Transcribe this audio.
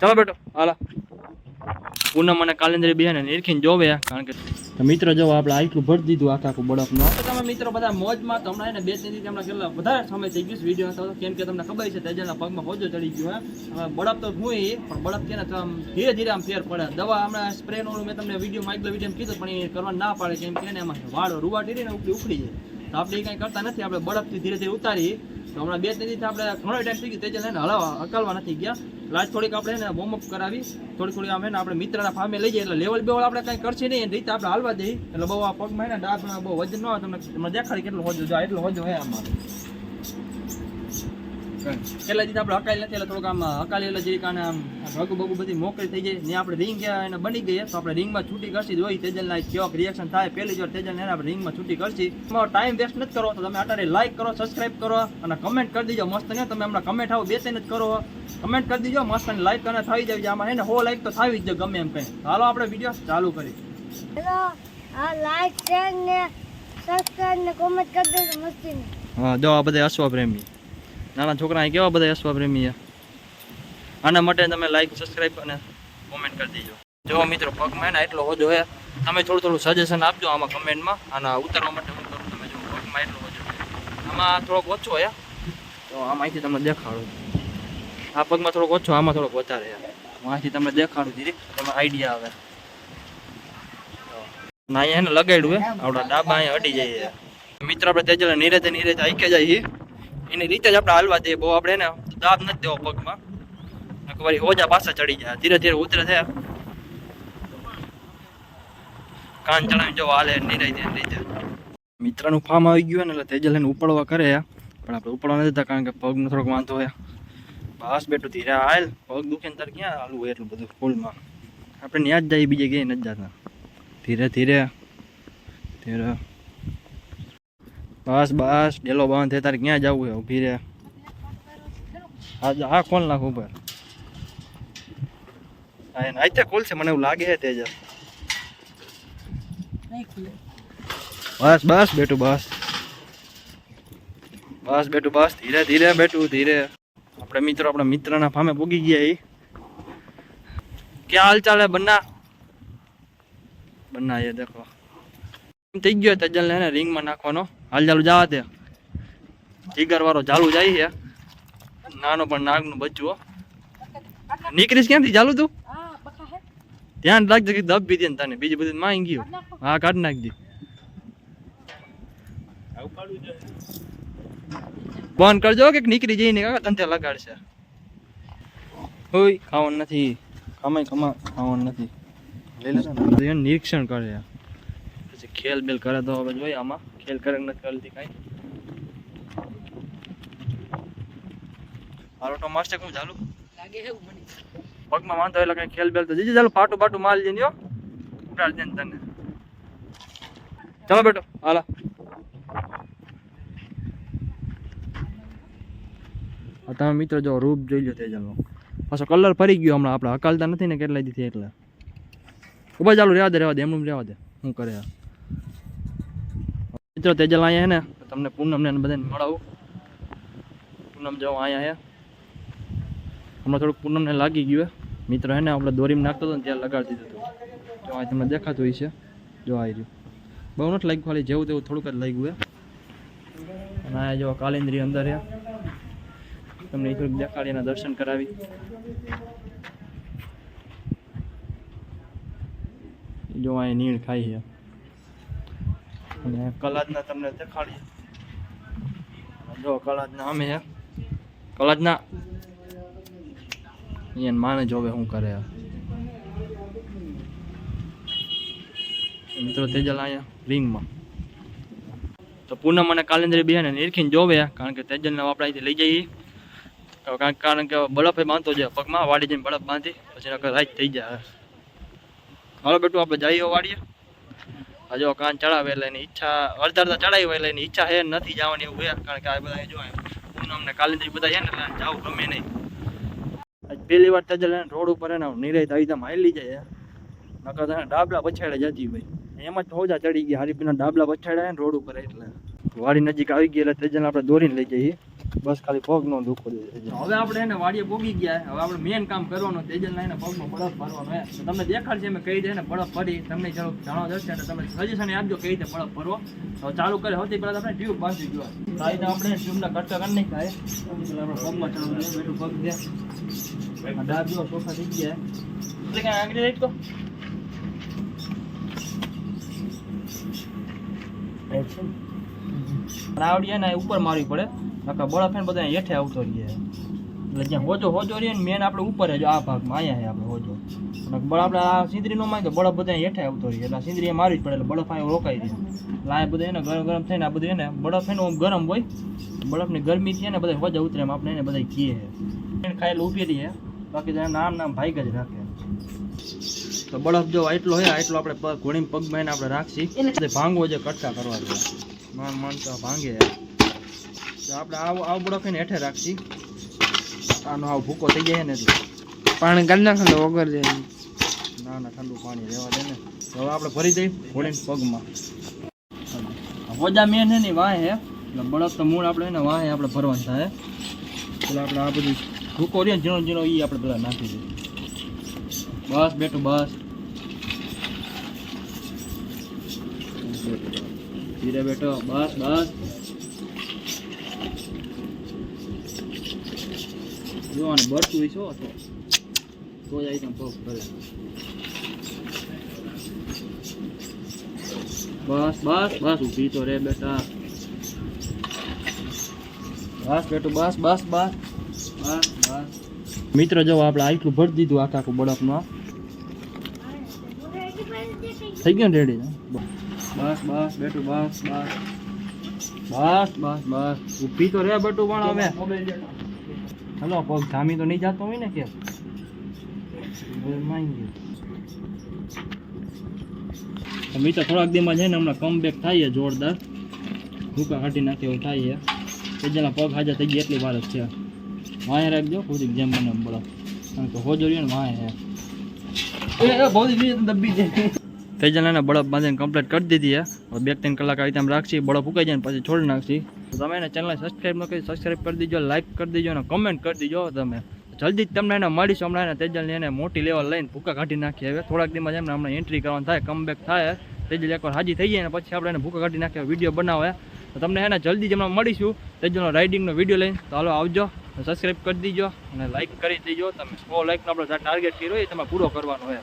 ચાલો બેટો હાલા. પૂનમ અને કાલેન્દ્રી બિહાને નિરખીને જોવે કારણ કે મિત્રો જો આપણે આટલું ભરી દીધું આખા આખું બરફમાં તો તમે મિત્રો બધા મોજમાં તમને એને બે ત્રણ દિવસ કેટલા વધારે સમય થઈ ગયું વીડિયો હતો કેમ કે તમને ખબર છે તેજલના પગમાં હોજો ચડી ગયો હવે બરફ તો હું એ પણ બળફ છે ને તો આમ ધીરે ધીરે આમ ફેર પડે. દવા હમણાં સ્પ્રે નો મેં તમને વીડિયો માઇકલો વીડિયો કીધું પણ એ કરવા ના પાડે કેમ કે એમાં વાળો રૂવા ટીરી ને ઉપડી ઉખડી જાય. તો આપણે એ કાંઈ કરતા નથી આપણે બરફથી ધીરે ધીરે ઉતારી તો હમણાં બે, ત્રણ આપણે ઘણો ટાઈમ થઈ ગયો. તેજલ એને હલાવા, હકાલવા નથી ગયા. લાજ થોડીક આપણે એને વોર્મઅપ કરાવી. થોડી થોડી આમ એને આપણે મિત્રના ફામે લઈ જઈએ. એટલે લેવલ બેવલ આપણે કાંઈ કરશે નહીં. એની રીતે આપણે હાલવા દઈએ. એટલે બહુ આ પગમાં એને ડાબના બહુ વજન ન હોય તમને દેખાડી કેટલું હોજો જો એટલું હોજો હોય આમાં. કેટલા દિવસ આપણે હકાલી નથી એટલે થોડુંક આમ હકાલી એટલે જે કાને આમ ભગુ બગુ બધી મોકળી થઈ જાય ને આપણે રિંગ એને બની ગઈ તો આપણે રિંગમાં છૂટી કરશી જોઈ તેજલના કેવોક રિએક્શન થાય પહેલી જ વાર તેજલ એને આપણે રિંગમાં છૂટી કરશી. તમારો ટાઈમ વેસ્ટ નથી કરો તો તમે અત્યારે લાઈક કરો સબસ્ક્રાઈબ કરો અને કમેન્ટ કરી દીજો મસ્ત ને. તમે હમણાં કમેન્ટ આવો બે ત્રણ જ કરો. કમેન્ટ કરી દીજો મસ્ત અને લાઈક અને થઈ જાય આમાં એને હો લાઈક તો થાવી જ ગમે એમ કઈ. હાલો આપણે વીડિયો ચાલુ કરી હેલો આ લાઈક શેર ને સબસ્ક્રાઇબ ને કોમેન્ટ કરી દેજો મસ્તી હા જો આ બધા અશ્વ પ્રેમી નાના છોકરા કેવા બધા યશવા પ્રેમી આના માટે તમે લાઈક સબસ્ક્રાઇબ અને કોમેન્ટ કરી દેજો. જો મિત્રો પગમાં ને એટલો હોજો હે, તમે થોડું થોડું સજેશન આપજો આમાં કમેન્ટમાં અને ઉતારવા માટે હું કરું, તમે જો પગમાં એટલો હોજો આમાં થોડોક ઓછો હે. તો આમાંથી તમને દેખાડું. આ પગમાં થોડોક ઓછો, આમાં થોડોક વધારે હું. અહીંથી તમને દેખાડું ધીરે, તમને આઈડિયા આવે. ના અહીંયા એને લગાડ્યું હે આપણા ડાબા અહીંયા અડી જાય મિત્ર, આપણે તેજલ નીરેતે નીરેતે આઈકે જઈએ એની રીતે જ આપણે હાલવા દઈએ બહુ આપણે ને દાબ નથી દેવો પગમાં. વળી હોજા પાછા ચડી જાય ધીરે ધીરે ઉતરે છે. કાન ચડાવી જો હાલે નીરાઈ દે રીતે મિત્રનું ફાર્મ આવી ગયું ને એટલે તેજલ એને ઉપડવા કરે પણ આપણે ઉપડવા નથી કારણ કે પગનો થોડોક વાંધો હોય. બસ બેટું, ધીરે હાલ. પગ દુખે ને તારે ક્યાં હાલવું હોય એટલું બધું ફૂલમાં. આપણે ત્યાં જ જઈએ, બીજે ક્યાંય નથી જતા. ધીરે ધીરે ધીરે. બસ બસ. ડેલો બંધ થાય તારે ક્યાં જવું છે? ઊભી રે. હા ખોલ નાખ ઉપર. આતે ખોલશે, મને એવું લાગે છે તેજ બસ બસ, બેટું, બસ. બસ, બેટું, બસ. ધીરે ધીરે, બેટું, ધીરે. આપણે મિત્રો, આપણા મિત્રના ફામે પૂગી ગયા એ ક્યાં હાલ ચાલે બન્ના? બન્ના એ દેખો. થઈ ગયો તજલ ને રિંગમાં નાખવાનો. હાલ ચાલુ જવા દે. જીગર વાળો ચાલુ જાય છે. નાનો પણ નાગનું બચ્ચું. નીકળીશ ક્યાંથી? ચાલુ તું? ધ્યાન રાખજે કે દબ પીધી ને તને. બીજી બધી માંગી ગયું. હા કાઢ નાખજે બંધ કરજો કે નીકળી જઈને કાકા તંતે લગાડશે. હોય ખાવાનું નથી. કમાઈ કમા ખાવાનું નથી. લઈ એનું નિરીક્ષણ કરે. પછી ખેલ બેલ કરે તો હવે જોઈએ આમાં. ખેલ કરંગ નથી કરતી કાંઈ હાલો તો મસ્ત હું ચાલુ? પગમાં વાંધો એટલે કઈ ખેલ બેલ તો જીજી ચાલો પાટું પાટું માલ જઈને જો ઉડાડ દે તને. ચાલો બેટો હાલા. તમે મિત્રો જો રૂપ જોઈ લો તેજલનો. પાછો કલર ફરી ગયો હમણાં આપણે હકાલતા નથી ને કેટલા દીથી એટલે. જ ચાલુ રહેવા દે રહેવા દે એમનું રહેવા દે. શું કરે? મિત્રો તેજલ અહીંયા હે ને, તમને પૂનમ ને બધાને મળાવું. પૂનમ જો અહીંયા હે હમણાં થોડુંક પૂનમને લાગી ગયું મિત્રો હે ને, આપણે દોરીમાં નાખતો હતો ને, ત્યાં લગાડી દીધું હતું. જો આ તમને દેખાતું હોય છે જો આવી રહ્યું. બહુ નથી લાગ્યું ખાલી જેવું તેવું થોડુંક જ લાગ્યું હે. અને આ જો કાલિન્દ્રી અંદર હે તમને એ થોડુંક દેખાડી એના દર્શન કરાવી. જો અહીં નીણ ખાઈ છે. અને કલાજના તમને દેખાડીએ. જો કલાજના અમે છે કલાજના? અહીંયા માને જોવે શું કરે આ. મિત્રો તેજલ અહીંયા રિંગમાં. તો પૂનમ અને કાલેન્દ્રી બિહાને નિરખીને જોવે કારણ કે તેજલને આપણે અહીંથી લઈ જઈએ. તો કારણ કારણ કે બળફે બાંધતો જાય પગમાં વાડી જઈને બળફ બાંધી પછી નકર રાત થઈ જાય. હાલો બેટું આપણે જઈએ વાડીએ. આ જો કાન ચડાવે એટલે એની ઈચ્છા, અડધા અડધા ચડાવી હોય એટલે એની ઈચ્છા હે નથી જવાની એવું હે કારણ કે આ બધા જો પૂનમ ને કાલેન્દ્રી બધા છે ને, એટલે જવું ગમે નહીં. આજ પહેલી વાર તજલ રોડ ઉપર એને નિરાય આવી તમે હાલી જાય નકર તો એને ડાબલા પછાડે જતી ભાઈ એમાં જ હોજા ચડી ગયા હરીફીના ડાબલા પછાડ્યા રોડ ઉપર એટલે. વાડી નજીક આવી ગઈ એટલે તજલ આપણે દોરીને લઈ જઈએ. બસ ખાલી પગ નો દુખો હવે આપણે એને વાડીએ પોગી ગયા હવે આપણે મેન કામ કરવાનું તેજલ લઈને પગમાં બરફ ભરવાનો છે. તમને દેખાડશે અમે કઈ ને બરફ ભરી. તમને જરૂર જાણો જશે અને તમે સજેશન આપજો કઈ રીતે બરફ ભરવો. તો ચાલુ કરે સૌથી પહેલાં આપણે ટ્યુબ બાંધી ગયો તો આપણે ટ્યુબના કટકા કરી નાખ્યા થાય આપણે પગમાં કરીએ બેઠું પગ દે આ ડાબ જો ચોખા થઈ ગયા એટલે કાંઈ આંગળી તો રાવડી ને? ઉપર મારવી પડે. નકર બરફ ફેન બધા હેઠે આવતો રહીએ. એટલે જ્યાં હોજો હોજો રહીએ ને મેન આપણે ઉપર જ આ ભાગમાં અહીંયા આપણે હોજો. અને બળ આપણે આ સિંદરી નો મારી તો બળફ બધા હેઠે આવતો રહીએ. એટલે સિંદરી મારવી જ પડે એટલે બળફ અહીંયા રોકાઈ દે એટલે આ બધું એને ગરમ ગરમ થઈને આ બધું એને બળફ એને ગરમ હોય બરફની ગરમી છે ને બધા હોજા ઉતરે એમ આપણે એને બધા કીએ ખાયેલું ઊભી રહીએ બાકી નામ નામ ભાઈ જ રાખે. તો બળફ જો એટલો હોય એટલો આપણે પગ ઘોડીને પગમાં એને આપણે રાખશી. ભાંગવો છે કટકા કરવા માન માન તો ભાંગે તો આપણે આવો આવો બરફ કઈને હેઠે રાખશી. આનો આવો ભૂકો થઈ જાય ને પાણી કાઢી ખંડો વગર જાય ના ના ઠંડુ પાણી રહેવા દે ને. તો હવે આપણે ભરી દઈએ ઘોડીને પગમાં. હોજા મેન હે ને વાહે હે. એટલે બળદ તો મૂળ આપણે એને વાહે આપણે ભરવાનું થાય. એટલે આપણે આ બધું ભૂકો રહ્યો ને ઝીણો ઝીણો એ આપણે પેલા નાખી દઈએ. બસ બેઠું બસ. ધીરે બેઠો બસ બસ. જો અને બરતું છો તો તો જ આઈટમ પગ કરે બસ બસ બસ ઊભી તો રે બેટા. બસ બેટું બસ બસ બસ. બસ બસ. મિત્ર જો આપણે આટલું ભરી દીધું આખા આખું બરફમાં થઈ ગયું રેડી બસ બસ બેટું બસ બસ. બસ બસ બસ. ઊભી તો રે બેટું પણ હવે. હલો, પગ જામી તો નહીં જતો હોય ને કે? મિત્ર, થોડાક દીમાં ને હમણાં કમબેક થાય છે જોરદાર. ભૂકા કાઢી નાખે એવું થાય છે. જેના પગ હાજર થઈ ગયા એટલી વાર જ છે. વાંહે રાખજો ખુદી જેમ એમ બળો કારણ કે હોજો રહ્યો ને વાંહે હે એને બળફ બાંધીને કમ્પ્લીટ કરી દીધી છે. બે ત્રણ કલાક આવી રીતે રાખશી બળફ ફૂકાઈ જાય ને પછી છોડી નાખશી. તો તમે એને ચેનલ સબસ્ક્રાઈબ ન કરી સબસ્ક્રાઈબ કરી દીજો લાઈક કરી દીજો અને કમેન્ટ કરી દીજો તમે. જલ્દી જ તમને એને મળીશું હમણાં એને તેજલની એને મોટી લેવલ લઈને ભૂકા કાઢી નાખીએ હવે. થોડાક દિવસમાં એમને હમણાં એન્ટ્રી કરવાનું થાય કમબેક થાય. તેજલ એકવાર હાજી થઈ જાય અને પછી આપણે એને ભૂકા કાઢી નાખીએ વીડિયો બનાવે. તો તમને એને જલ્દી જ હમણાં મળીશું, તેજલનો રાઇડિંગનો વીડિયો લઈને. તો હાલો આવજો સબસ્ક્રાઈબ કરી દીજો, અને લાઈક કરી દીજો તમે સો લાઈકનો આપણો ટાર્ગેટ કર્યો એ તમે પૂરો કરવાનો હોય